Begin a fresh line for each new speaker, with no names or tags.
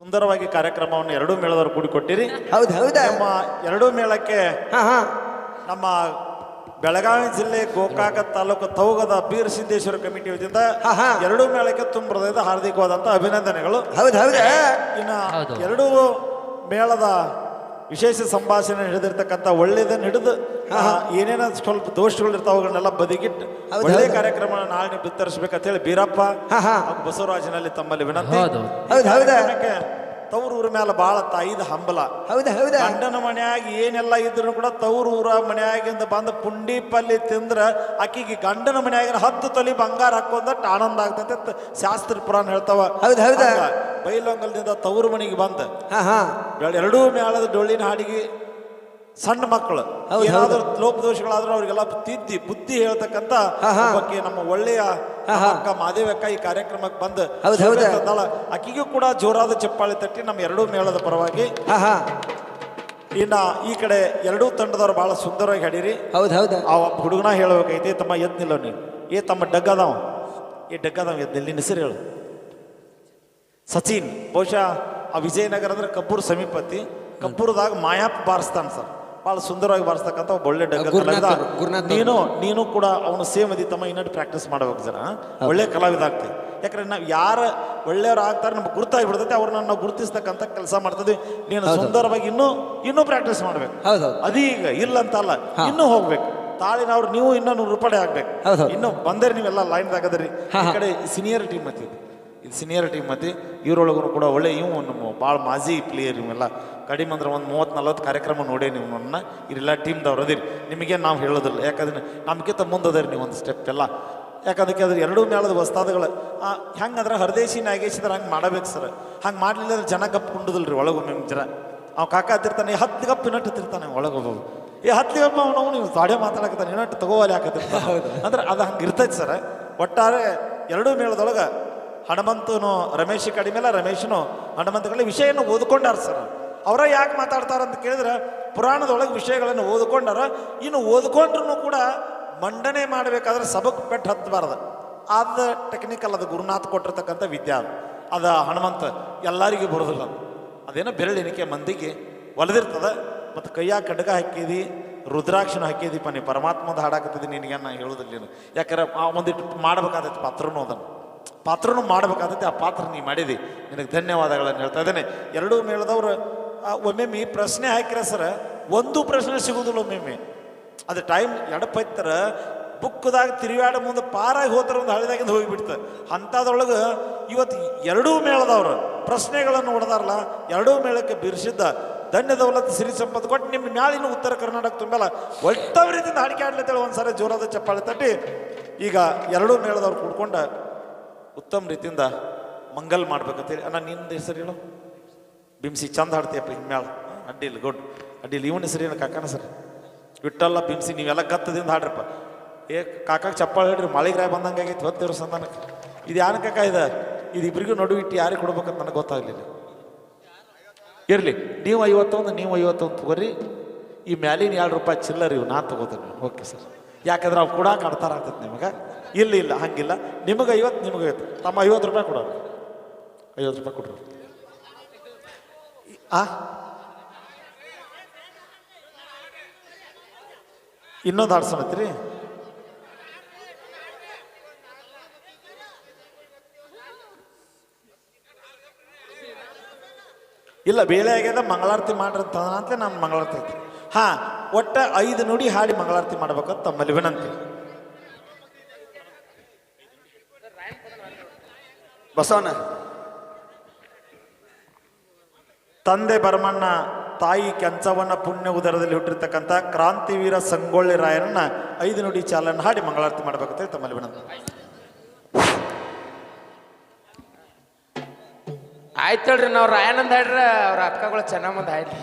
ಸುಂದರವಾಗಿ ಕಾರ್ಯಕ್ರಮವನ್ನು ಎರಡೂ ಮೇಳದವರು ಕೂಡಿಕೊಟ್ಟಿರಿ.
ಹೌದು ಹೌದಾ?
ನಮ್ಮ ಎರಡೂ ಮೇಳಕ್ಕೆ
ಹಾ ಹಾ.
ನಮ್ಮ ಬೆಳಗಾವಿ ಜಿಲ್ಲೆ ಗೋಕಾಕ ತಾಲೂಕು ತೌಗದ ಬೀರ್ ಸಿದ್ದೇಶ್ವರ ಕಮಿಟಿ ವತಿಯಿಂದ
ಹಾ, ಹಾ.
ಎರಡೂ ಮೇಳಕ್ಕೆ ತುಂಬ ಹೃದಯದ ಹಾರ್ದಿಕವಾದಂತಹ ಅಭಿನಂದನೆಗಳು.
ಹೌದು ಹೌದಾ?
ಇನ್ನ. ಎರಡೂ ಮೇಳದ ವಿಶೇಷ ಸಂಭಾಷಣೆ ಹಿಡಿದಿರ್ತಕ್ಕಂಥ ಒಳ್ಳೇದನ್ನ ಹಿಡಿದು ಏನೇನ ಸ್ವಲ್ಪ ದೋಷಗಳು ಇರ್ತಾವ ಅವುಗಳನ್ನೆಲ್ಲ ಬದಿಗಿಟ್ಟು ಒಳ್ಳೆ. ಕಾರ್ಯಕ್ರಮ ನಾಳೆ ನೀವು ಬಿತ್ತರಿಸ್ಬೇಕಂತ ಹೇಳಿ ಬೀರಪ್ಪ. ಬಸವರಾಜನಲ್ಲಿ ತಮ್ಮಲ್ಲಿ ವಿನಂತಿ
ಹೌದು.
ಊರ ತವರು ಮೇಲೆ ಬಹಳ ತಾಯಿದ ಹಂಬಲ
ಹೌದಾ ಹೌದಾ
ಗಂಡನ ಮನ್ಯಾಗ ಏನೆಲ್ಲ ಇದ್ರು ಕೂಡ ತವ್ರ ಊರ ಮನ್ಯಾಗಿಂದ ಬಂದ ಪುಂಡಿ ಪಲ್ಲಿ ತಿಂದ್ರ ಆಕಿಗೆ ಗಂಡನ ಮನ್ಯಾಗಿನ ಹತ್ತು ತೊಲಿ ಬಂಗಾರ ಹಾಕೊಂದಟ್ಟು ಆನಂದ ಆಗ್ತಂತೆ ಶಾಸ್ತ್ರ ಪುರಾಣ ಹೇಳ್ತಾವ
ಹೌದು, ಹೌದು.
ಹಂಗ ತವರು ಮನೆಗೆ ಬಂದ.
ಹಾ ಹಾ.
ಎರಡೂ ಮೇಳದ ಡೊಳ್ಳಿನ ಹಾಡಿಗೆ ಸಣ್ಣ ಮಕ್ಕಳು. ಏನಾದರೂ ಲೋಪದೋಷಗಳಾದ್ರೂ ಅವ್ರಿಗೆಲ್ಲ ತಿದ್ದಿ ಬುದ್ಧಿ ಹೇಳ್ತಕ್ಕಂತ. ಬಗ್ಗೆ ನಮ್ಮ ಒಳ್ಳೆಯ. ಅಕ್ಕ ಮಾದೇವಕ್ಕ ಈ ಕಾರ್ಯಕ್ರಮಕ್ಕೆ ಬಂದು.
ಹೌದು, ಹೌದು.
ಶೋಭೆ ಆಕಿಗೂ ಕೂಡ ಜೋರಾದ ಚಪ್ಪಾಳೆ ತಟ್ಟಿ ನಮ್ಮ ಎರಡೂ ಮೇಳದ ಪರವಾಗಿ.
ಹಾ ಹಾ.
ಇನ್ನ ಈ ಕಡೆ ಎರಡೂ ತಂಡದವ್ರು ಬಹಳ ಸುಂದರವಾಗಿ ಹಾಡಿರಿ.
ಹೌದು ಹೌದಾ.
ಆ ಹುಡುಗನ ಹೇಳ್ಬೇಕೈತಿ ತಮ್ಮ ಎದ್ ನಿಲ್ಲ ನೀನು. ಏ ತಮ್ಮ ಡಗ್ಗದವ. ಏ ಡಗ್ಗದವ ಎದ್ ನಿಲ್ಲ ನಿನ್ನ ಹೆಸರು ಹೇಳು. ಸಚಿನ್ ಬಹುಶಃ ಆ ವಿಜಯನಗರ ಅಂದ್ರೆ ಕಪೂರ್ ಸಮೀಪತಿ. ಕಬ್ಬೂರದಾಗ ಮಾಯಾಪ್ ಬಾರಿಸ್ತಾನೆ ಸರ್. ಭಾಳ ಸುಂದರವಾಗಿ ಬಾರಿಸ್ತಕ್ಕಂಥ ಒಬ್ಬ ಒಳ್ಳೆ. ನೀನು ನೀನು ಕೂಡ ಅವನು ಸೇಮ್ ಅದಿ ತಮ್ಮ ಇನ್ನೊಂದು ಪ್ರಾಕ್ಟೀಸ್ ಮಾಡಬೇಕು ಜನ. ಒಳ್ಳೆ ಕಲಾವಿದ ಆಗ್ತೀವಿ ಯಾಕಂದ್ರೆ ನಾವು ಯಾರು ಒಳ್ಳೆಯವ್ರು ಆಗ್ತಾರೆ ನಮ್ಗೆ ಗುರ್ತಾಗಿ ಬಿಡ್ತೈತೆ ಅವ್ರನ್ನ ನಾವು ಗುರುತಿಸ್ತಕ್ಕಂಥ ಕೆಲಸ ಮಾಡ್ತಿದ್ವಿ. ನೀನು ಸುಂದರವಾಗಿ ಇನ್ನೂ ಇನ್ನೂ ಪ್ರಾಕ್ಟೀಸ್ ಮಾಡ್ಬೇಕು. ಅದೀಗ ಇಲ್ಲ ಅಂತಲ್ಲ ಇನ್ನೂ ಹೋಗ್ಬೇಕು. ತಾಳಿನವ್ರು ನೀವು ಇನ್ನೂ ನೂರು ರೂಪಾಯಿ ಆಗ್ಬೇಕು. ಇನ್ನು ಬಂದರೆ ನೀವೆಲ್ಲ ಲೈನ್ ಆಗದ್ರಿ
ಹಾ,
ಈ ಕಡೆ ಸೀನಿಯರ್ ಟೀಮ್ ಮತಿ ಇದು ಸೀನಿಯರ್ ಟೀಮ್ ಐತಿ ಇವರೊಳಗೂ ಕೂಡ ಒಳ್ಳೆ ಇವು ನಮ್ಮ ಭಾಳ ಮಾಜಿ ಪ್ಲೇಯರ್ ಇವೆಲ್ಲ ಕಡಿಮೆ ಅಂದ್ರೆ ಒಂದು ಮೂವತ್ತು ನಲ್ವತ್ತು ಕಾರ್ಯಕ್ರಮ ನೋಡೇ ನಿಮ್ಮನ್ನ ನನ್ನ. ಇರೆಲ್ಲ ಟೀಮ್ದವ್ರು ಅದಿರಿ. ನಿಮಗೆ ನಾವು ಹೇಳೋದಿಲ್ಲ. ಯಾಕಂದ್ರೆ ನಮಗಿಂತ ಮುಂದೆ ಅದರಿ ನೀವು ಒಂದು ಸ್ಟೆಪ್ ಎಲ್ಲ. ಯಾಕಂದಕ್ಕೆ ಅದ್ರ ಎರಡೂ ಮೇಳದ ವಸ್ತಾದಗಳು ಹೆಂಗಂದ್ರೆ ಹರದೇಶಿ ನಾಗೇಶಿದ್ರೆ ಹಂಗೆ ಮಾಡಬೇಕು ಸರ್. ಹಂಗೆ ಮಾಡಲಿಲ್ಲ ಅಂದ್ರೆ ಜನ ಗಪ್ ಕುಂಡುದಿಲ್ಲ ರೀ ಒಳಗೊಮ್ಮೆ ಜನ. ಅವ್ನು ಕಾಕ ಹತ್ತಿರ್ತಾನೆ ಹತ್ತು ಗಪ್ಪು ನಟ್ಟಿರ್ತಾನೆ ಒಳಗೋಗೋದು ಏ, ಹತ್ತು ಗಪ್ಪ ಅವನು ನೀವು ತಾಡೆ ಮಾತಾಡಕತ್ತಾನೆ, ಇನ್ನಟ್ಟು ತಗೋవాలి ಹಾಕತ್ತಿರ್ತಾನೆ. ಅಂದ್ರೆ ಅದು ಹಂಗೆ ಇರ್ತೈತೆ ಸರ್. ಒಟ್ಟಾರೆ ಎರಡೂ ಮೇಳದೊಳಗೆ ಹನುಮಂತನು ರಮೇಶ್ ಕಡಿಮೆಲ್ಲ ರಮೇಶನು ಹನುಮಂತ ಕಡೆ ವಿಷಯನ ಓದ್ಕೊಂಡಾರ ಸರ್. ಅವರ ಯಾಕೆ ಮಾತಾಡ್ತಾರ ಅಂತ ಕೇಳಿದ್ರೆ, ಪುರಾಣದೊಳಗೆ ವಿಷಯಗಳನ್ನು ಓದ್ಕೊಂಡಾರ, ಇನ್ನು ಓದ್ಕೊಂಡ್ರು ಕೂಡ ಮಂಡನೆ ಮಾಡಬೇಕಾದ್ರೆ ಸಬಕ್ ಪೆಟ್ಟು ಹತ್ತಬಾರ್ದು ಅದ ಟೆಕ್ನಿಕಲ್ ಅದು ಗುರುನಾಥ್ ಕೊಟ್ಟಿರ್ತಕ್ಕಂಥ ವಿದ್ಯೆ ಅದು. ಅದ ಹನುಮಂತ ಎಲ್ಲರಿಗೂ ಬರೋದಿಲ್ಲ ಅದು. ಅದೇನೋ ಬೆರಳೆಣಿಕೆ ಮಂದಿಗೆ ಒಲೆದಿರ್ತದೆ. ಮತ್ತು ಕೈಯಾಗ ಕಡ್ಗ ಹಾಕಿದಿ, ರುದ್ರಾಕ್ಷನ ಹಾಕಿದೀಪ ನೀ ಪರಮಾತ್ಮದ ಹಾಡಾಕತ್ತಿದ್ದೀನಿ ನಿನಗೆ ನಾನು ಹೇಳೋದಿಲ್ಲ ನೀನು ಯಾಕಂದ್ರೆ ಆ ಒಂದಿಟ್ಟು ಮಾಡಬೇಕಾದ ಪಾತ್ರನೂ ಅದನ್ನು. ಪಾತ್ರನೂ ಮಾಡಬೇಕಾದಂತೆ ಆ ಪಾತ್ರ ನೀ ಮಾಡಿದಿ. ನಿನಗೆ ಧನ್ಯವಾದಗಳನ್ನು ಹೇಳ್ತಾ ಇದ್ದೇನೆ. ಎರಡೂ ಮೇಳದವ್ರು ಒಮ್ಮೆಮ್ಮೆ ಪ್ರಶ್ನೆ ಹಾಕಿರ ಸರ, ಒಂದು ಪ್ರಶ್ನೆ ಸಿಗೋದಿಲ್ಲ ಒಮ್ಮೊಮ್ಮೆ. ಅದು ಟೈಮ್ ಎಡಪೈತರ ಬುಕ್ದಾಗ ತಿರುಗಾಡ ಮುಂದೆ ಪಾರಾಗಿ ಹೋದ್ರ ಒಂದು ಹಳೆದಾಗಿಂದ ಹೋಗಿಬಿಡ್ತ. ಅಂಥದ್ರೊಳಗೆ ಇವತ್ತು ಎರಡೂ ಮೇಳದವ್ರು ಪ್ರಶ್ನೆಗಳನ್ನು ಹೊಡೆದಾರಲ್ಲ, ಎರಡೂ ಮೇಳಕ್ಕೆ ಬಿರ್ಸಿದ್ದ ಧನ್ಯ ದೌಲತ್ ಸಿರಿ ಸಂಪತ್ತು ಕೊಟ್ಟು ನಿಮ್ಮ ಮ್ಯಾಲಿನ ಉತ್ತರ ಕರ್ನಾಟಕ ತುಂಬಲ್ಲ ಒಟ್ಟವ ರೀತಿಯಿಂದ ಹಾಡಿಕೆ ಒಂದು ಸಾರಿ ಜೋರಾದ ಚಪ್ಪಾಳೆ ತಟ್ಟಿ. ಈಗ ಎರಡೂ ಮೇಳದವ್ರು ಕೂಡ್ಕೊಂಡ ಉತ್ತಮ ರೀತಿಯಿಂದ ಮಂಗಲ್ ಮಾಡ್ಬೇಕಂತೇಳಿ. ಅಣ್ಣ, ನಿಂದ ಹೆಸರು ಹೇಳು. ಬಿಮ್ಸಿ ಚಂದ ಹಾಡ್ತೀಯಪ್ಪ ಇನ್ಮ್ಯಾಳ ಅಡ್ಡಿಲ್ಲ ಗುಡ್. ಅಡ್ಡಿಲ್ಲ ಇವನ ಹೆಸರು ಏನು, ಕಾಕನ ಸರ್ ಬಿಟ್ಟಲ್ಲ ಬಿಮ್ಸಿ ನೀವೆಲ್ಲ ಗತ್ತದಿಂದ ಹಾಡ್ರಪ್ಪ. ಏ, ಕಾಕಾಗ ಚಪ್ಪಾಳ ಹೇಳ್ರಿ ಮಳಿಗ್ರಾಯ ಬಂದಂಗೆ ಆಗೈತೆ ಹೊತ್ತಿರೋ ಸಂಧಾನಕ್ಕೆ. ಇದು ಯಾನ ಕಾಕ ಇದೆ? ಇದು ಇಬ್ಬರಿಗೂ ನಡುವೆ ಇಟ್ಟು ಯಾರಿಗೆ ಕೊಡ್ಬೇಕಂತ ನನಗೆ ಗೊತ್ತಾಗಲಿಲ್ಲ. ಇರಲಿ, ನೀವು ಐವತ್ತೊಂದು ನೀವು ಐವತ್ತೊಂದು ತಗೋರಿ. ಈ ಮ್ಯಾಲಿನ ಎರಡು ರೂಪಾಯಿ ಚಿಲ್ಲರ್ ಇವು ನಾ ತಗೋತೀನಿ. Okay sir. ಯಾಕಂದ್ರೆ ಅವ್ರು ಕೂಡ ಆಡ್ತಾರ ಆಗ್ತೈತೆ ನಿಮಗೆ. ಇಲ್ಲ ಇಲ್ಲ, ಹಂಗಿಲ್ಲ. ನಿಮಗೆ ಐವತ್ತು ನಿಮಗೆ ಐವತ್ತು. ತಮ್ಮ ಐವತ್ತು ರೂಪಾಯಿ ಕೊಡೋರು. ಐವತ್ತು ರೂಪಾಯಿ ಕೊಡ್ರಿ. ಆ? ಇನ್ನೊಂದು ಹಾಡ್ಸೋಣತ್ರಿ ಇಲ್ಲ, ಬೇಳೆ ಆಗ್ಯದ, ಮಂಗಳಾರತಿ ಅಂತ ನಾನು ಮಂಗಳಾರತಿ ಹಾ, ಒಟ್ಟ ಐದು ನುಡಿ ಹಾಡಿ ಮಂಗಳಾರತಿ ಮಾಡ್ಬೇಕಂತ ತಮ್ಮಲ್ಲಿ ವಿನಂತಿ.
ಬಸವಣ್ಣ.
ತಂದೆ ಭರಮಣ್ಣ, ತಾಯಿ ಕೆಂಚವನ್ನ ಪುಣ್ಯ ಉದರದಲ್ಲಿ ಹುಟ್ಟಿರ್ತಕ್ಕಂಥ ಕ್ರಾಂತಿವೀರ ಸಂಗೊಳ್ಳಿ ರಾಯರನ್ನ ಐದು ನುಡಿ ಚಾಲನ ಹಾಡಿ ಮಂಗಳಾರತಿ ಮಾಡಬೇಕಂತ ತಮ್ಮಲ್ಲಿ ವಿನಂತಿ.
ಆಯ್ತು ಹೇಳ್ರಿ ನಾವು ರಾಯನಂದ ಹಾಡ್ರ ಅವ್ರ ಅಕ್ಕಗಳು ಚೆನ್ನಾಗಿ ಮುಂದೆ ಆಯ್ತು